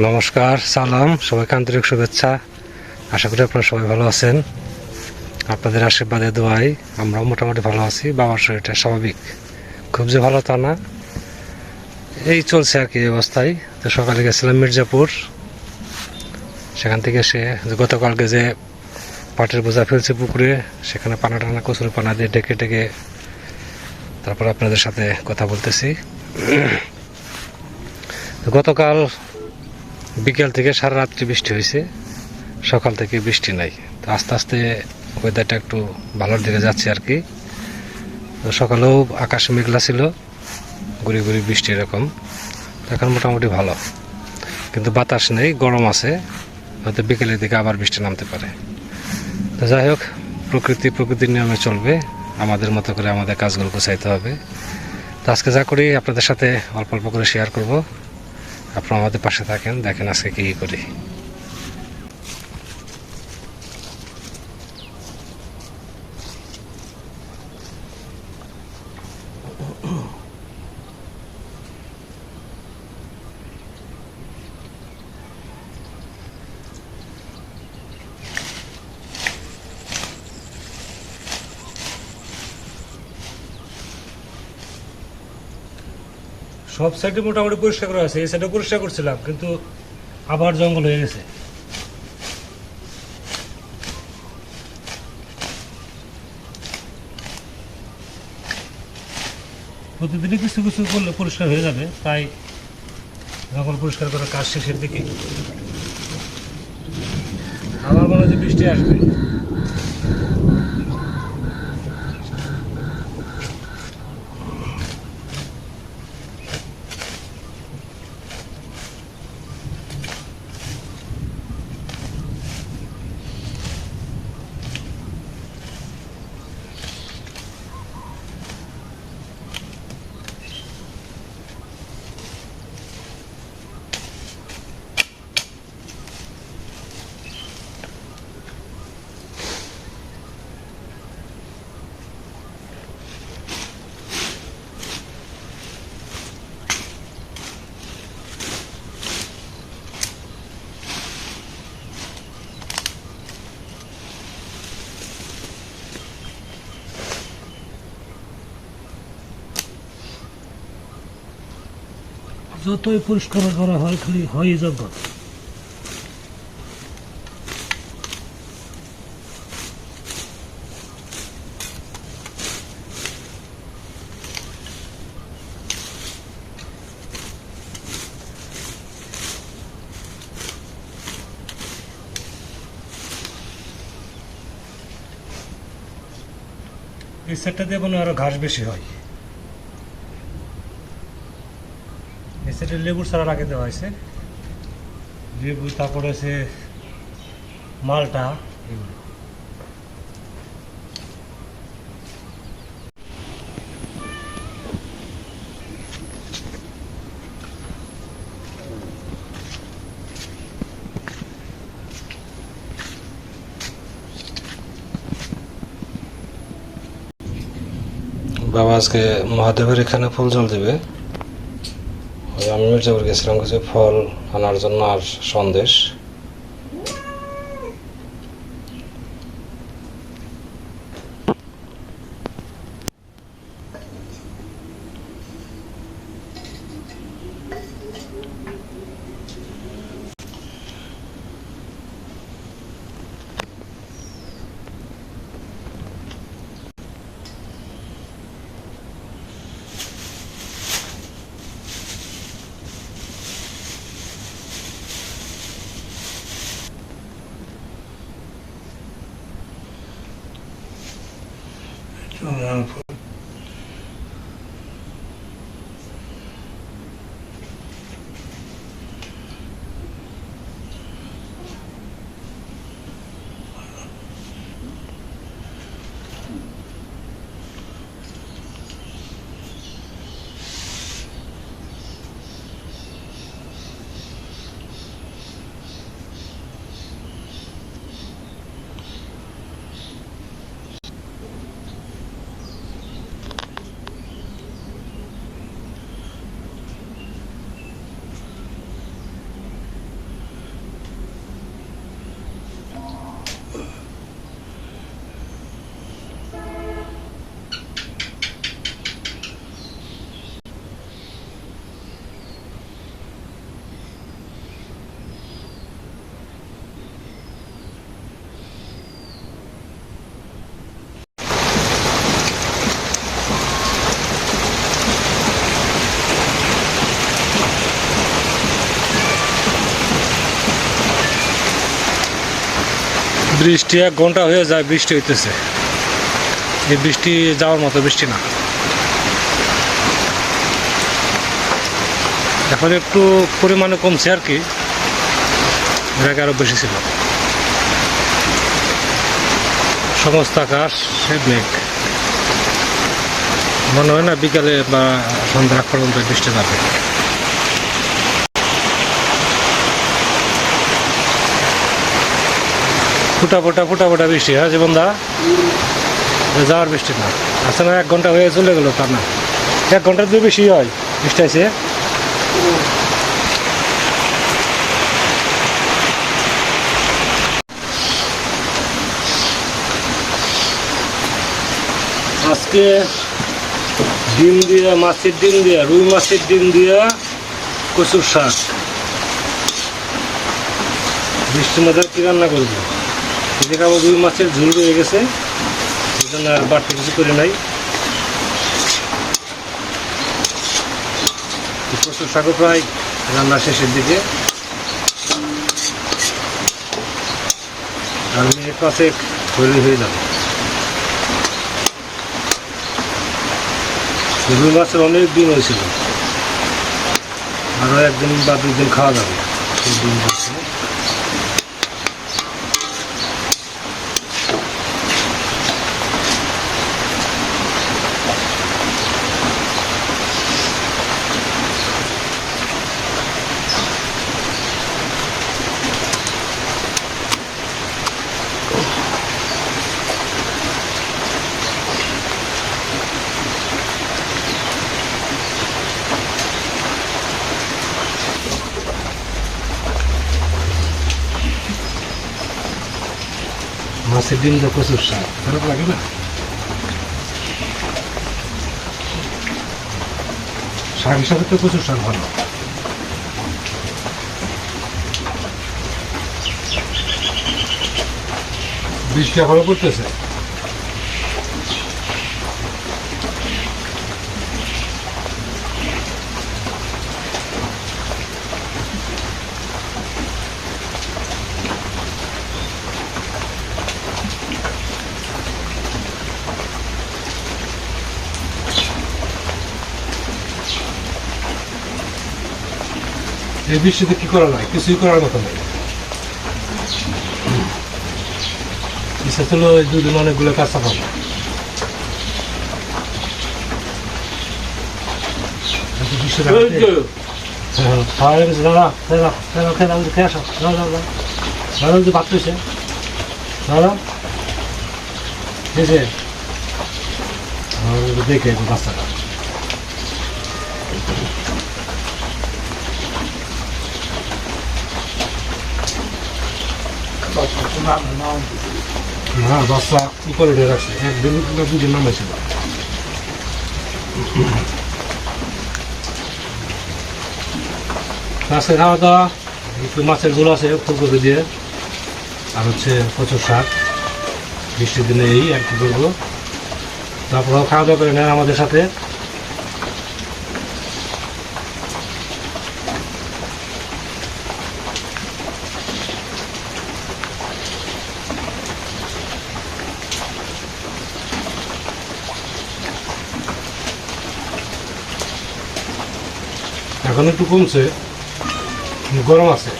নমস্কার, সালাম, সবাইকে আন্তরিক শুভেচ্ছা। আশা করি আপনারা সবাই ভালো আছেন। আপনাদের আশীর্বাদে দোয়াই আমরাও মোটামুটি ভালো আছি, বাবার শরীরটা স্বাভাবিক। খুব যে ভালো তা না। এই চলছে আর কি অবস্থায়। তো সকালে গেছিলাম মির্জাপুর। সেখান থেকে এসে গতকালকে যে পাটের বোঝা ফেলছে পুকুরে, সেখানে পানা টানা, কচুরি পানা দিয়ে ডেকে ডেকে তারপর আপনাদের সাথে কথা বলতেছি। গতকাল বিকেল থেকে সারা রাত্রি বৃষ্টি হয়েছে, সকাল থেকে বৃষ্টি নাই। তো আস্তে আস্তে ওয়েদারটা একটু ভালোর দিকে যাচ্ছে আর কি। তো সকালেও আকাশ মেঘলা ছিল গুড়ি গুড়ি বৃষ্টি এরকম। এখন মোটামুটি ভালো। কিন্তু বাতাস নেই, গরম আছে, হয়তো বিকেলের দিকে আবার বৃষ্টি নামতে পারে। তো যাই হোক, প্রকৃতি প্রকৃতির নিয়মে চলবে। আমাদের মতো করে আমাদের কাজগুলো গোছাইতে হবে। তো আজকে যা করি, আপনাদের সাথে অল্প অল্প করে শেয়ার করব। আপনারা আমাদের পাশে থাকেন, দেখেন আজকে কী করি। সব সাইডে মোটামুটি পরিষ্কার করা আছে, এই সাইডে পরিষ্কার করছিলাম, কিন্তু আবার জঙ্গল হয়ে গেছে। প্রতিদিনই কিছু কিছু করলে পরিষ্কার হয়ে যাবে, তাই জঙ্গল পরিষ্কার করার কাজ শেষের দিকে। আমার মনে যে বৃষ্টি আসবে। যতই পরিষ্কার করা হয় খালি হয়ে এই সেটটা দিয়ে মনে আরও ঘাস বেশি হয়। সেটে লেবুর সারা লাগিয়ে দেওয়া হয়েছে। লেবু, তারপরে আছে মালটা। এগুলো বাবা আজকে মহাদেবের এখানে ফুল জল দেবে। মির্জাপুর গেছিলাম কিছু ফল আনার জন্য আর সন্দেশ। বৃষ্টি এক ঘণ্টা হয়ে যায়, বৃষ্টি হইতেছে। এই বৃষ্টি যাওয়ার মতো বৃষ্টি না। এখন একটু পরিমাণে কমছে আর কি। এর আগে আরও বেশি ছিল। সমস্ত আকাশ সে মেঘ। মনে হয় না বিকালে বা সন্ধ্যা পর্যন্ত বৃষ্টি যাবে ফুটা ফুটা ফুটা ফুটা বৃষ্টি হ্যাঁ জীবনদা? যাওয়ার বৃষ্টি না। আসলে না, এক ঘণ্টা হয়ে চলে গেলো তা না। এক ঘণ্টার দিয়ে বেশি হয়, বৃষ্টি আছে আজকে ডিম দিয়ে, মাছের ডিম দিয়ে, রুই মাছের ডিম দিয়ে কচুর শাক। বৃষ্টির মধ্যে কি রান্না করব? আবার রুই মাছের ঝুল রয়ে গেছে জন্য আর বাড়তি কিছু করে নাই। তো কচুর শাকও প্রায় রান্না শেষের দিকে। আর মিনিট পাশে তৈরি হয়ে যাবে। রুই মাছের অনেক দিন হয়েছিল। আরও একদিন বা দুই দিন খাওয়া যাবে। দিন বলছে। মাছের ডিম তো প্রচুর শাক খারাপ লাগে না শাক হিসাবে তো প্রচুর শাক ভালো বৃষ্টি এখনও পড়তেছে এই বৃষ্টিতে কি করা যায় কিছুই করার মতো নেই। ইচ্ছা ছিল এই দুদিন অনেকগুলো কাঁচা পাবো হ্যাঁ, খাওয়া হয়ে গেছে দাদা দাদা দাদা খেয়ে খেয়ে আসো। দাদা দাদা দাদা যে ভাত পেয়েছে দাদা খেয়েছে দেখে বাচ্চাটা। না বাচ্চা উপরে উঠে রাখছে একদিন না আজকে খাওয়া দাওয়া একটু মাছের ঝোল আছে ফুলকপি দিয়ে। আর হচ্ছে কচুর শাক, বৃষ্টির দিনে এই আর কি করব তারপরেও খাওয়া দাওয়া করে নেন আমাদের সাথে। এখন একটু কমছে গরম আছে।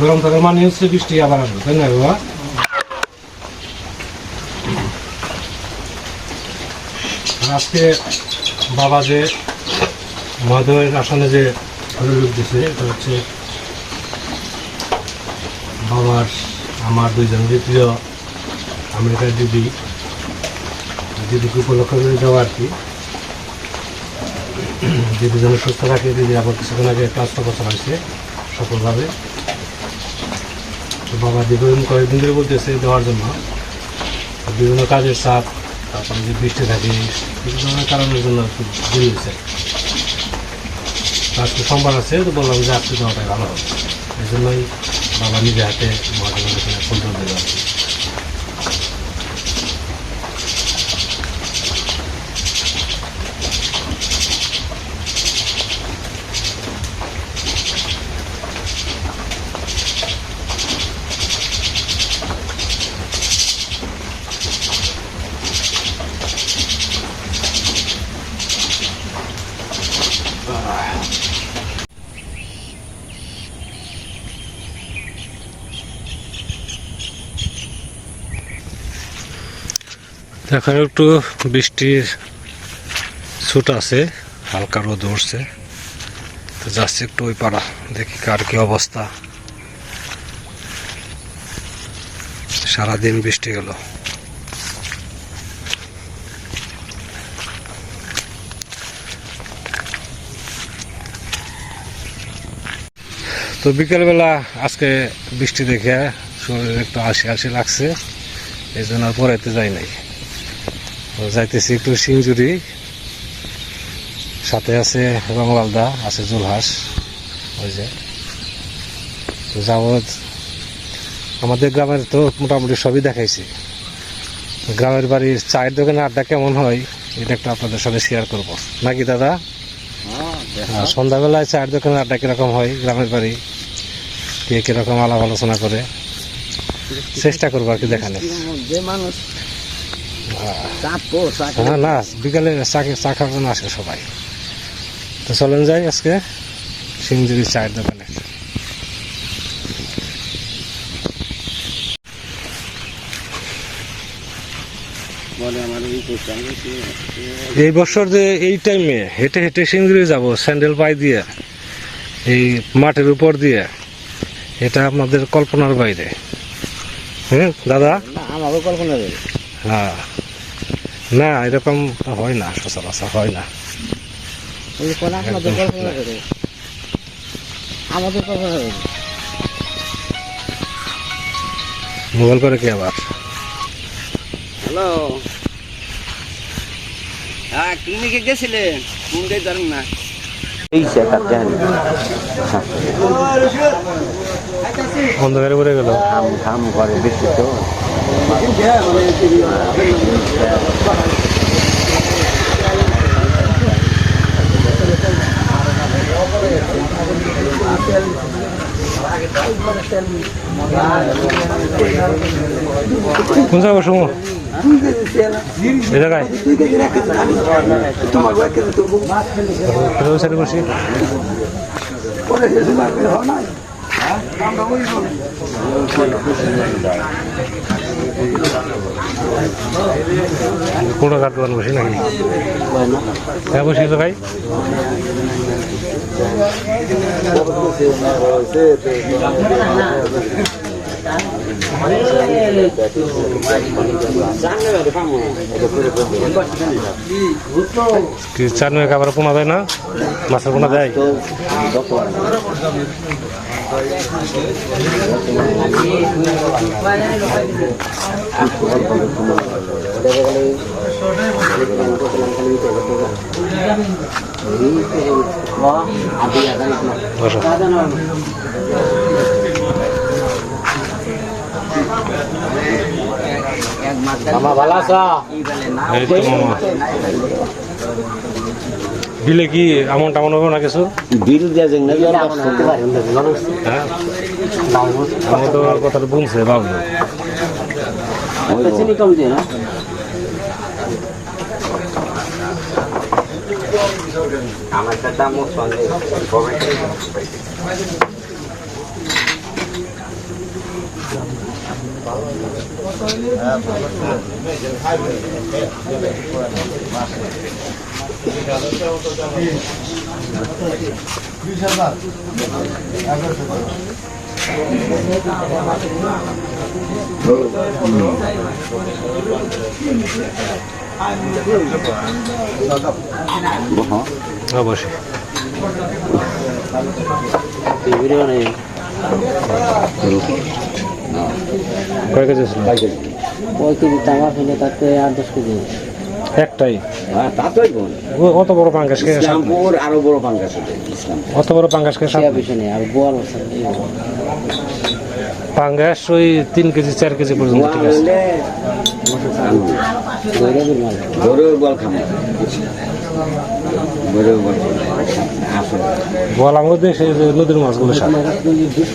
গরম থাকার মানে হচ্ছে বৃষ্টি আবার আসবে, তাই না, বাবা? আজকে বাবা যে মহাদেবের আসনে যে লোক দিছে, এটা হচ্ছে বাবার, আমার দুইজনের প্রিয় আমেরিকার দিদি, দিদিকে উপলক্ষ করে দেওয়া আর কি। দিদি যেন সুস্থ থাকে দিদি আবার কিছুক্ষণ আগে একটা অস্ত্রোপচার হয়েছে সফলভাবে। বাবা দীর্ঘদিন কয়েকদিন ধরে বলতেছে দেওয়ার জন্য। বিভিন্ন কাজের চাপ, তারপরে যে বৃষ্টি থাকে, বিভিন্ন ধরনের কারণের জন্য দেরি হয়েছে আজকে সোমবার আছে, তো বললাম যে আজকে দেওয়াটাই ভালো হবে। এই জন্যই বাবা নিজে হাতে মহাজনের এখানে কন্ট্রোল দেখার একটু বৃষ্টির ছুট আছে, হালকা রোদ উঠছে। তো যাচ্ছে একটু ওই পাড়া, দেখি কার কি অবস্থা। সারাদিন বৃষ্টি গেল। তো বিকেলবেলা আজকে বৃষ্টি দেখে শরীর একটু আলসি আলসি লাগছে এই জন্য আর পড়াইতে যাই নাই। তো যাইতেছি একটু সিংজুরি সাথে আছে রংলালদা আছে জুলহাস ওই যে। তো যাব আমাদের গ্রামের তো মোটামুটি সবই দেখাইছি। গ্রামের বাড়ির চায়ের দোকানে আড্ডা কেমন হয় এটা একটু আপনাদের সাথে শেয়ার করব। নাকি দাদা? সন্ধ্যাবেলায় চায়ের দোকানে আড্ডা কীরকম হয় গ্রামের বাড়ি? কে কীরকম আলাপ আলোচনা করে চেষ্টা করব আর কি দেখানে যে মানুষ হ্যাঁ। না বিকালে চা খাওয়ার জন্য আসে সবাই। তো চলেন যাই আজকে সিংজুরি চায়ের দোকানে। এই বছর যে এই টাইমে হেঁটে হেঁটে সিংজুরি যাব স্যান্ডেল পাই দিয়ে এই মাঠের উপর দিয়ে। এটা আপনাদের কল্পনার বাইরে। হ্যাঁ দাদা? না আমাকে কল্পনা হ্যাঁ। না এরকম হয় না সচরাচর হয় না। কোন আমাদের মোবাইল করে কি আবার? হ্যালো। হ্যাঁ ক্লিনিকে গেছিলেন কোনটাই ধরেন না। এই সেটা জানি অন্ধকারে পড়ে গেল। ঘাম ঘাম করে বেশি তো। কোন জায়গায় বসবো? এই জায়গায়? বসি। কোনো ঘাট দোকান নাকি? হ্যাঁ বসি তো ভাই। চার নয় খাবার পোনা দেয় না? মাছের পোনা দেয়? মামা ভালো আছো? এই তো মামা। বিলে কি আমন টামন হবে না কিছু? বিল দিয়ে যেন হ্যাঁ। আমার তো কথাটা বুনছে বাবু। চিনি কম অবশ্যই। কয় কেজি ছিল ওই কেজি? তামা ফেলে তাতে আট দশ কেজি। একটাই। হ্যাঁ তা অত বড় পাঙ্গাস খেয়ে ইসলামপুর আরও বড় পাঙ্গাস অত বড় পাঙ্গাস আর পাঙ্গাস ওই তিন কেজি চার কেজি পর্যন্ত ঠিক আছে। বল দেশে নদীর মাছগুলো চাষ শেষ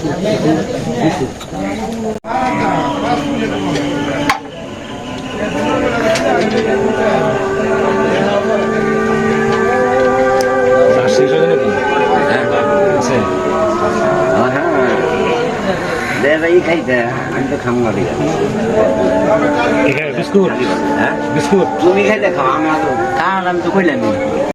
এই খাইতে আমি তো খাম না বিস্কুট হ্যাঁ বিস্কুট তুমি খাইতে খাও আমার তো কারণ আমি তো কইলাম